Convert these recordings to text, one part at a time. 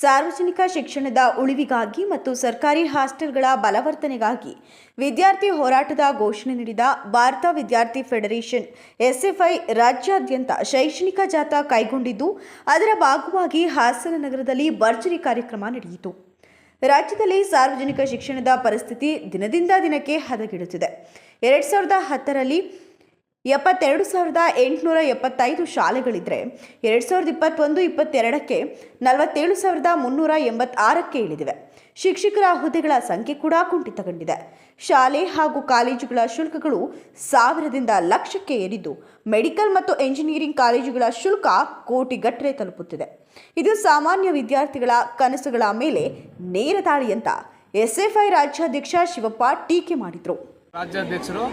ಸಾರ್ವಜನಿಕ ಶಿಕ್ಷಣದ ಉಳಿವಿಗಾಗಿ ಮತ್ತು ಸರ್ಕಾರಿ ಹಾಸ್ಟೆಲ್ಗಳ ಬಲವರ್ಧನೆಗಾಗಿ ವಿದ್ಯಾರ್ಥಿ ಹೋರಾಟದ ಘೋಷಣೆ ನೀಡಿದ ಭಾರತ ವಿದ್ಯಾರ್ಥಿ ಫೆಡರೇಷನ್ ಎಸ್ಎಫ್ಐ ರಾಜ್ಯಾದ್ಯಂತ ಶೈಕ್ಷಣಿಕ ಜಾಥಾ ಕೈಗೊಂಡಿದ್ದು, ಅದರ ಭಾಗವಾಗಿ ಹಾಸನ ನಗರದಲ್ಲಿ ಭರ್ಜರಿ ಕಾರ್ಯಕ್ರಮ ನಡೆಯಿತು. ರಾಜ್ಯದಲ್ಲಿ ಸಾರ್ವಜನಿಕ ಶಿಕ್ಷಣದ ಪರಿಸ್ಥಿತಿ ದಿನದಿಂದ ದಿನಕ್ಕೆ ಹದಗೆಡುತ್ತಿದೆ. ಎರಡು ಸಾವಿರದ ಹತ್ತರಲ್ಲಿ ಎಪ್ಪತ್ತೆರಡು ಸಾವಿರದ ಎಂಟುನೂರ ಎಪ್ಪತ್ತೈದು ಶಾಲೆಗಳಿದ್ದರೆ ಎರಡು ಸಾವಿರದ ಇಪ್ಪತ್ತೊಂದು, ಇಪ್ಪತ್ತೆರಡಕ್ಕೆ ನಲವತ್ತೇಳು ಸಾವಿರದ ಮುನ್ನೂರ ಎಂಬತ್ತಾರಕ್ಕೆ ಇಳಿದಿವೆ. ಶಿಕ್ಷಕರ ಹುದ್ದೆಗಳ ಸಂಖ್ಯೆ ಕೂಡ ಕುಂಠಿತಗೊಂಡಿದೆ. ಶಾಲೆ ಹಾಗೂ ಕಾಲೇಜುಗಳ ಶುಲ್ಕಗಳು ಸಾವಿರದಿಂದ ಲಕ್ಷಕ್ಕೆ ಏರಿದ್ದು, ಮೆಡಿಕಲ್ ಮತ್ತು ಎಂಜಿನಿಯರಿಂಗ್ ಕಾಲೇಜುಗಳ ಶುಲ್ಕ ಕೋಟಿಗಟ್ಟರೆ ತಲುಪುತ್ತಿದೆ. ಇದು ಸಾಮಾನ್ಯ ವಿದ್ಯಾರ್ಥಿಗಳ ಕನಸುಗಳ ಮೇಲೆ ನೇರ ದಾಳಿ ಅಂತ ಎಸ್ಎಫ್ಐ ರಾಜ್ಯಾಧ್ಯಕ್ಷ ಶಿವಪ್ಪ ಟೀಕೆ ಮಾಡಿದರು. ರಾಜ್ಯಾಧ್ಯಕ್ಷರು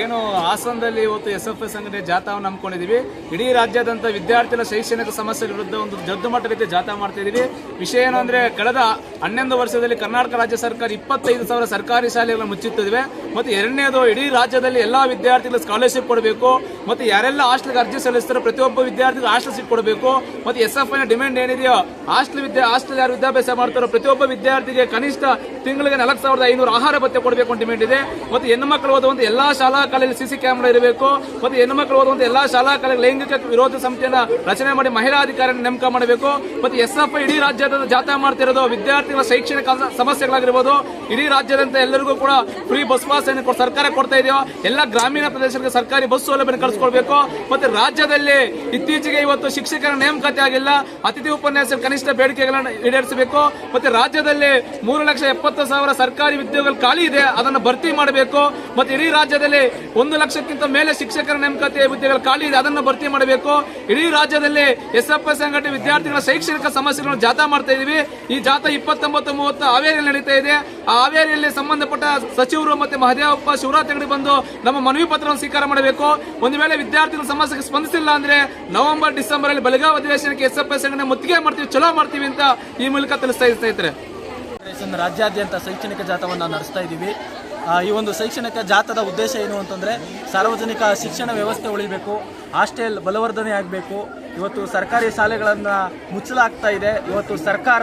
ಏನು ಹಾಸನದಲ್ಲಿ ಇವತ್ತು ಎಸ್ ಎಫ್ ಎಸ್ ಸಂಘಟನೆ ಜಾಥಾವನ್ನು ಹಮ್ಮಿಕೊಂಡಿದ್ದೀವಿ. ಇಡೀ ರಾಜ್ಯಾದ್ಯಂತ ವಿದ್ಯಾರ್ಥಿಗಳ ಶೈಕ್ಷಣಿಕ ಸಮಸ್ಯೆ ವಿರುದ್ಧ ಒಂದು ದೊಡ್ಡ ಮಟ್ಟ ರೀತಿ ಜಾಥಾ ಮಾಡ್ತಾ ಇದ್ದೀವಿ ವಿಷಯ ಏನು ಅಂದರೆ ಕಳೆದ ಹನ್ನೊಂದು ವರ್ಷದಲ್ಲಿ ಕರ್ನಾಟಕ ರಾಜ್ಯ ಸರ್ಕಾರ ಇಪ್ಪತ್ತೈದು ಸಾವಿರ ಸರ್ಕಾರಿ ಶಾಲೆಗಳನ್ನು ಮುಚ್ಚುತ್ತಿವೆ ಮತ್ತು ಎರಡನೇದು ಇಡೀ ರಾಜ್ಯದಲ್ಲಿ ಎಲ್ಲ ವಿದ್ಯಾರ್ಥಿಗಳು ಸ್ಕಾಲರ್ಶಿಪ್ ಕೊಡಬೇಕು. ಮತ್ತು ಯಾರೆಲ್ಲ ಹಾಸ್ಟೆಲ್ಗೆ ಅರ್ಜಿ ಸಲ್ಲಿಸ್ತಾರೋ ಪ್ರತಿಯೊಬ್ಬ ವಿದ್ಯಾರ್ಥಿಗಳು ಹಾಸ್ಟೆಲ್ ಸೀಟ್ ಕೊಡಬೇಕು. ಮತ್ತು ಎಸ್ ಎಫ್ ಐನ ಡಿಮ್ಯಾಂಡ್ ಏನಿದೆಯೋ ಹಾಸ್ಟೆಲ್ ವಿದ್ಯಾ, ಹಾಸ್ಟೆಲ್ ಯಾರು ವಿದ್ಯಾಭ್ಯಾಸ ಮಾಡ್ತಾರೋ ಪ್ರತಿಯೊಬ್ಬ ವಿದ್ಯಾರ್ಥಿಗೆ ಕನಿಷ್ಠ ತಿಂಗಳಿಗೆ ನಾಲ್ಕು ಸಾವಿರದ ಐನೂರು ಆಹಾರ ಭತ್ಯೆ ಕೊಡಬೇಕು ಅಂತ ಡಿಮ್ಯಾಂಡ್ ಇದೆ. ಮತ್ತು ಹೆಣ್ಣು ಮಕ್ಕಳು ಓದುವಂತ ಎಲ್ಲಾ ಶಾಲಾ ಕಾಲೇಜಲ್ಲಿ ಸಿಸಿ ಕ್ಯಾಮೆರಾ ಇರಬೇಕು ಮತ್ತು ಹೆಣ್ಣು ಮಕ್ಕಳು ಓದುವಂತ ಎಲ್ಲಾ ಶಾಲಾ ಕಾಲೇಜ್ ಲೈಂಗಿಕ ವಿರೋಧ ಸಮಿತಿಯನ್ನ ರಚನೆ ಮಾಡಿ ಮಹಿಳಾ ಅಧಿಕಾರಿಯನ್ನು ನೇಮಕ ಮಾಡಬೇಕು. ಮತ್ತು ಎಸ್ ಎಫ್ ಇಡೀ ರಾಜ್ಯದ ಜಾಥಾ ಮಾಡ್ತಿರೋದು ವಿದ್ಯಾರ್ಥಿಗಳ ಶೈಕ್ಷಣಿಕ ಸಮಸ್ಯೆಗಳಾಗಿರ್ಬೋದು. ಇಡೀ ರಾಜ್ಯದಂತ ಎಲ್ಲರಿಗೂ ಕೂಡ ಫ್ರೀ ಬಸ್ ಪಾಸ್ ಅನ್ನು ಸರ್ಕಾರ ಕೊಡ್ತಾ ಇದೆಯೋ, ಎಲ್ಲ ಗ್ರಾಮೀಣ ಪ್ರದೇಶಗಳಿಗೆ ಸರ್ಕಾರಿ ಬಸ್ ಸೌಲಭ್ಯ ಕಳಿಸ್ಕೊಳ್ಬೇಕು ಮತ್ತೆ ರಾಜ್ಯದಲ್ಲಿ ಇತ್ತೀಚೆಗೆ ಇವತ್ತು ಶಿಕ್ಷಕರ ನೇಮಕಾತಿ ಆಗಿಲ್ಲ. ಅತಿಥಿ ಉಪನ್ಯಾಸ ಕನಿಷ್ಠ ಬೇಡಿಕೆಗಳನ್ನು ಈಡೇರಿಸಬೇಕು. ಮತ್ತೆ ರಾಜ್ಯದಲ್ಲಿ ಮೂರು ಲಕ್ಷ ಎಪ್ಪತ್ತು ಸಾವಿರ ಸರ್ಕಾರಿ ಉದ್ಯೋಗಗಳು ಖಾಲಿ ಇದೆ, ಅದನ್ನು ಭರ್ತಿ ಮಾಡಬೇಕು. ಮತ್ತೆ ಇಡೀ ರಾಜ್ಯದಲ್ಲಿ ಒಂದು ಲಕ್ಷಕ್ಕಿಂತ ಮೇಲೆ ಶಿಕ್ಷಕರ ನೇಮಕಾತಿ ಹುದ್ದೆಗಳು ಖಾಲಿ ಇದೆ, ಅದನ್ನು ಭರ್ತಿ ಮಾಡಬೇಕು. ಇಡೀ ರಾಜ್ಯದಲ್ಲಿ ಎಸ್ ಎಫ್ ಎಸ್ ಸಂಘಟನೆ ವಿದ್ಯಾರ್ಥಿಗಳ ಶೈಕ್ಷಣಿಕ ಸಮಸ್ಯೆಗಳನ್ನು ಜಾಥಾ ಮಾಡ್ತಾ ಇದೀವಿ. ಈ ಜಾಥಾ ಇಪ್ಪತ್ತೊಂಬತ್ತು, ಮೂವತ್ತು ಹಾವೇರಿಯಲ್ಲಿ ನಡೀತಾ ಇದೆ. ಆ ಹಾವೇರಿಯಲ್ಲಿ ಸಂಬಂಧಪಟ್ಟ ಸಚಿವರು ಮತ್ತೆ ಮಹದೇವಪ್ಪ, ಶಿವರಾಜ್ ತೆಗೆದು ಬಂದು ನಮ್ಮ ಮನವಿ ಪತ್ರವನ್ನು ಸ್ವೀಕಾರ ಮಾಡಬೇಕು. ಒಂದು ವೇಳೆ ವಿದ್ಯಾರ್ಥಿಗಳ ಸಮಸ್ಯೆಗೆ ಸ್ಪಂದಿಸಿಲ್ಲ ಅಂದ್ರೆ ನವೆಂಬರ್ ಡಿಸೆಂಬರ್ ಅಲ್ಲಿ ಬೆಳಗಾವಿ ಅಧಿವೇಶನಕ್ಕೆ ಎಸ್ ಎಫ್ ಎಸ್ ಸಂಘಟನೆ ಮುತ್ತಿಗೆ ಮಾಡ್ತೀವಿ, ಚಲೋ ಮಾಡ್ತೀವಿ ಅಂತ ಈ ಮೂಲಕ ತಿಳಿಸ್ತಾ ಇದ್ದಾರೆ ರಾಜ್ಯಾದ್ಯಂತ ಶೈಕ್ಷಣಿಕ ಜಾಥಾವನ್ನ ನಡೆಸ್ತಾ ಇದ್ದೀವಿ ಈ ಒಂದು ಶೈಕ್ಷಣಿಕ ಜಾಥಾದ ಉದ್ದೇಶ ಏನು ಅಂತಂದರೆ ಸಾರ್ವಜನಿಕ ಶಿಕ್ಷಣ ವ್ಯವಸ್ಥೆ ಉಳಿಬೇಕು, ಹಾಸ್ಟೆಲ್ ಬಲವರ್ಧನೆ ಆಗಬೇಕು. ಇವತ್ತು ಸರ್ಕಾರಿ ಶಾಲೆಗಳನ್ನು ಮುಚ್ಚಲಾಗ್ತಾ ಇದೆ. ಇವತ್ತು ಸರ್ಕಾರ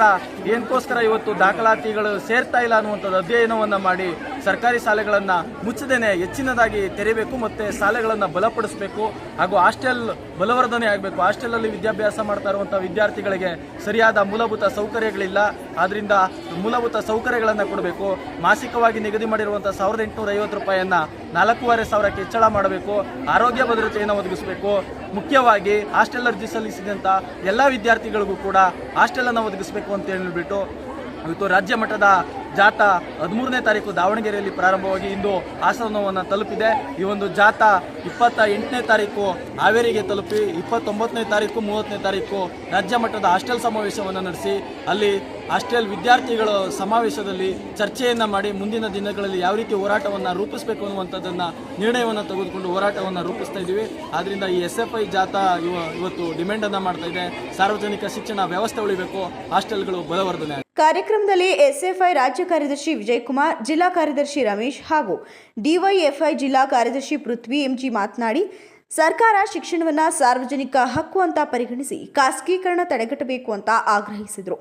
ಏನಕ್ಕೋಸ್ಕರ ಇವತ್ತು ದಾಖಲಾತಿಗಳು ಸೇರ್ತಾ ಇಲ್ಲ ಅನ್ನುವಂಥದ್ದು ಅಧ್ಯಯನವನ್ನು ಮಾಡಿ ಸರ್ಕಾರಿ ಶಾಲೆಗಳನ್ನು ಮುಚ್ಚದೇನೆ, ಹೆಚ್ಚಿನದಾಗಿ ತೆರೆಯಬೇಕು ಮತ್ತು ಶಾಲೆಗಳನ್ನು ಬಲಪಡಿಸಬೇಕು ಹಾಗೂ ಹಾಸ್ಟೆಲ್ ಬಲವರ್ಧನೆ ಆಗಬೇಕು. ಹಾಸ್ಟೆಲಲ್ಲಿ ವಿದ್ಯಾಭ್ಯಾಸ ಮಾಡ್ತಾ ಇರುವಂಥ ವಿದ್ಯಾರ್ಥಿಗಳಿಗೆ ಸರಿಯಾದ ಮೂಲಭೂತ ಸೌಕರ್ಯಗಳಿಲ್ಲ. ಆದ್ದರಿಂದ ಮೂಲಭೂತ ಸೌಕರ್ಯಗಳನ್ನು ಕೊಡಬೇಕು. ಮಾಸಿಕವಾಗಿ ನಿಗದಿ ಮಾಡಿರುವಂಥ ಸಾವಿರದ ಎಂಟುನೂರ ಐವತ್ತು ರೂಪಾಯಿಯನ್ನ ನಾಲ್ಕೂವರೆ ಸಾವಿರಕ್ಕೆ ಹೆಚ್ಚಳ ಮಾಡಬೇಕು. ಆರೋಗ್ಯ ಭದ್ರತೆಯನ್ನು ಒದಗಿಸಬೇಕು. ಮುಖ್ಯವಾಗಿ ಹಾಸ್ಟೆಲ್ ಅರ್ಜಿ ಸಲ್ಲಿಸಿದಂಥ ಎಲ್ಲ ವಿದ್ಯಾರ್ಥಿಗಳಿಗೂ ಕೂಡ ಹಾಸ್ಟೆಲನ್ನು ಒದಗಿಸಬೇಕು ಅಂತ ಹೇಳಿಬಿಟ್ಟು ಇವತ್ತು ರಾಜ್ಯ ಮಟ್ಟದ ಜಾಥಾ ಹದಿಮೂರನೇ ತಾರೀಕು ದಾವಣಗೆರೆಯಲ್ಲಿ ಪ್ರಾರಂಭವಾಗಿ ಇಂದು ಹಾಸನವನ್ನು ತಲುಪಿದೆ. ಈ ಒಂದು ಜಾಥಾ ಇಪ್ಪತ್ತ ಎಂಟನೇ ತಾರೀಕು ಹಾವೇರಿಗೆ ತಲುಪಿ, ಇಪ್ಪತ್ತೊಂಬತ್ತನೇ ತಾರೀಕು, ಮೂವತ್ತನೇ ತಾರೀಕು ರಾಜ್ಯ ಮಟ್ಟದ ಹಾಸ್ಟೆಲ್ ಸಮಾವೇಶವನ್ನು ನಡೆಸಿ, ಅಲ್ಲಿ ಹಾಸ್ಟೆಲ್ ವಿದ್ಯಾರ್ಥಿಗಳ ಸಮಾವೇಶದಲ್ಲಿ ಚರ್ಚೆಯನ್ನು ಮಾಡಿ ಮುಂದಿನ ದಿನಗಳಲ್ಲಿ ಯಾವ ರೀತಿ ಹೋರಾಟವನ್ನು ರೂಪಿಸಬೇಕು ಅನ್ನುವಂಥದ್ದನ್ನು ನಿರ್ಣಯವನ್ನು ತೆಗೆದುಕೊಂಡು ಹೋರಾಟವನ್ನು ರೂಪಿಸ್ತಾ ಇದ್ದೀವಿ ಆದ್ದರಿಂದ ಈ ಎಸ್ ಎಫ್ ಐ ಜಾಥಾ ಇವ ಇವತ್ತು ಡಿಮ್ಯಾಂಡನ್ನು ಮಾಡ್ತಾ ಇದೆ. ಸಾರ್ವಜನಿಕ ಶಿಕ್ಷಣ ವ್ಯವಸ್ಥೆ ಉಳಿಬೇಕು. ಹಾಸ್ಟೆಲ್ಗಳು ಬಲವರ್ಧನೆ. ಕಾರ್ಯಕ್ರಮದಲ್ಲಿ ಎಸ್ಎಫ್ಐ ರಾಜ್ಯ ಕಾರ್ಯದರ್ಶಿ ವಿಜಯಕುಮಾರ್, ಜಿಲ್ಲಾ ಕಾರ್ಯದರ್ಶಿ ರಮೇಶ್ ಹಾಗೂ ಡಿವೈಎಫ್ಐ ಜಿಲ್ಲಾ ಕಾರ್ಯದರ್ಶಿ ಪೃಥ್ವಿ ಎಂಜಿ ಮಾತನಾಡಿ ಸರ್ಕಾರ ಶಿಕ್ಷಣವನ್ನು ಸಾರ್ವಜನಿಕ ಹಕ್ಕು ಅಂತ ಪರಿಗಣಿಸಿ ಖಾಸಗೀಕರಣ ತಡೆಗಟ್ಟಬೇಕು ಅಂತ ಆಗ್ರಹಿಸಿದರು.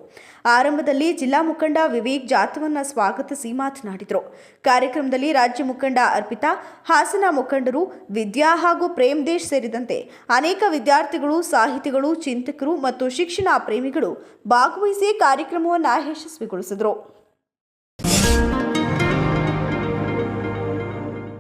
ಆರಂಭದಲ್ಲಿ ಜಿಲ್ಲಾ ಮುಖಂಡ ವಿವೇಕ್ ಜಾಥವನ್ನು ಸ್ವಾಗತಿಸಿ ಮಾತನಾಡಿದರು. ಕಾರ್ಯಕ್ರಮದಲ್ಲಿ ರಾಜ್ಯ ಮುಖಂಡ ಅರ್ಪಿತಾ, ಹಾಸನ ಮುಖಂಡರು ವಿದ್ಯಾ ಹಾಗೂ ಪ್ರೇಮ್ ದೇಶ್ ಸೇರಿದಂತೆ ಅನೇಕ ವಿದ್ಯಾರ್ಥಿಗಳು, ಸಾಹಿತಿಗಳು, ಚಿಂತಕರು ಮತ್ತು ಶಿಕ್ಷಣ ಪ್ರೇಮಿಗಳು ಭಾಗವಹಿಸಿ ಕಾರ್ಯಕ್ರಮವನ್ನು ಯಶಸ್ವಿಗೊಳಿಸಿದರು.